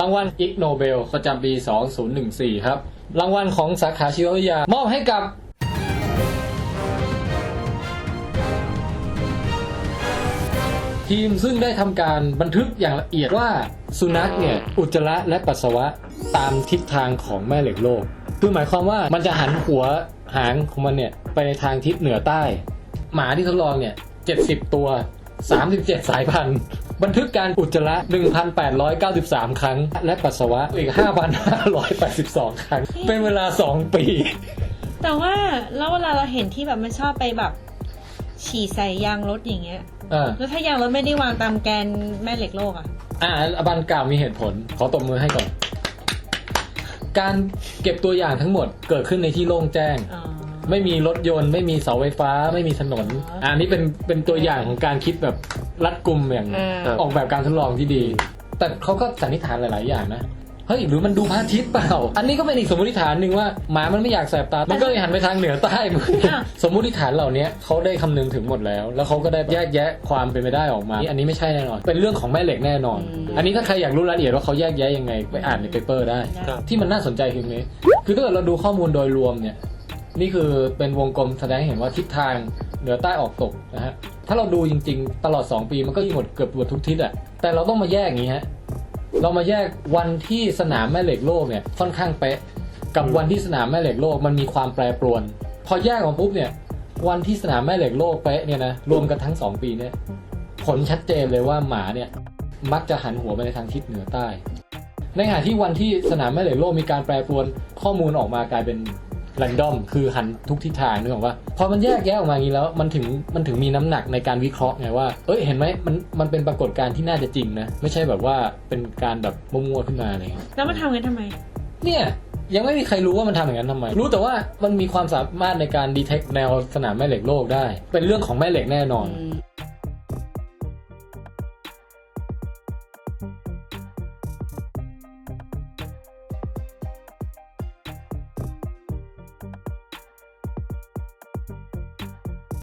รางวัลอิกโนเบลประจำปี 2014 ครับ รางวัลของสาขาชีววิทยามอบให้กับทีมซึ่งได้ทำการบันทึกอย่างละเอียดว่าสุนัขเนี่ยอุจจาระและปัสสาวะตามทิศทางของแม่เหล็กโลก คือหมายความว่ามันจะหันหัวหางของมันเนี่ยไปในทางทิศเหนือใต้ หมาที่ทดลองเนี่ย 70 ตัว 37 สายพันธุ์ บันทึกการอุจจาระ 1,893 ครั้ง และปัสสาวะอีก 5,582 ครั้ง เป็นเวลา 2 ปี แต่ว่าแล้วเวลาเราเห็นที่แบบมันชอบไปแบบ ฉี่ใส่ยางรถอย่างเงี้ยอ่าแล้วถ้ายางรถไม่ได้วางตามแกนแม่เหล็กโลกอะอ่าอบันกล่าวมีเหตุผล ขอตบมือให้ก่อน การเก็บตัวอย่างทั้งหมดเกิดขึ้นในที่โล่งแจ้ง อ๋อ ไม่มีรถยนต์ ไม่มีเสาไฟฟ้า ไม่มีถนนอ๋ออัอันนี้เป็นเป็นตัวอย่างของการคิดแบบรัดกุมอย่างอ่าออกแบบการทดลองที่ดี แต่เขาก็สันนิษฐานหลาย ๆ อย่างนะ เฮ้ยหรือมันดูพระอาทิตย์เปล่า อันนี้ก็เป็นอีกสมมติฐานหนึ่งว่าหมามันไม่อยากแสบตา มันก็เลยหันไปทางเหนือใต้มืออ้าวสมมติฐานเหล่านี้เขาได้คำนึงถึงหมดแล้ว แล้วเขาก็ได้แยกแยะความเป็นไปได้ออกมาอันนี้ไม่ใช่แน่นอน เป็นเรื่องของแม่เหล็กแน่นอน อันนี้ถ้าใครอยากรู้รายละเอียดว่าเขาแยกแยะยังไงไปอ่านในเปเปอร์ได้ ครับ ที่มันน่าสนใจคือนี้ คือถ้าเกิดเราดูข้อมูลโดยรวมเนี่ย นี่คือเป็นวงกลมแสดงให้เห็นว่าทิศทางเหนือใต้ออกตกนะฮะถ้าเราดูจริง ๆ ตลอด 2 ปีมันก็หมดเกือบหมดทุกทิศอะแต่เราต้องมาแยกอย่างนี้ฮะเรามาแยกวันที่สนามแม่เหล็กโลกเนี่ยค่อนข้างเป๊ะกับวันที่สนามแม่เหล็กโลกมันมีความแปรปรวน พอแยกออกมาปุ๊บเนี่ย วันที่สนามแม่เหล็กโลกเป๊ะเนี่ยนะรวมกันทั้งสองปีเนี่ยผลชัดเจนเลยว่าหมาเนี่ยมักจะหันหัวไปในทางทิศเหนือใต้ ในขณะที่วันที่สนามแม่เหล็กโลกมีการแปรปรวนข้อมูลออกมากลายเป็น แรนดอมคือหันทุกทิศทางนึกออกว่าพอมันแยกแยะออกมาอย่างนี้แล้วมันถึงมันถึงมีน้ำหนักในการวิเคราะห์ไงว่าเอ้ยเห็นไหมมันมันเป็นปรากฏการณ์ที่น่าจะจริงนะไม่ใช่แบบว่าเป็นการแบบมั่วๆขึ้นมาอะไรอย่างเงี้ยแล้วมาทำกันทำไม เนี่ยยังไม่มีใครรู้ว่ามันทำอย่างนั้นทำไม รู้แต่ว่ามันมีความสามารถในการดีเทคแนวสนามแม่เหล็กโลกได้ เป็นเรื่องของแม่เหล็กแน่นอนอืม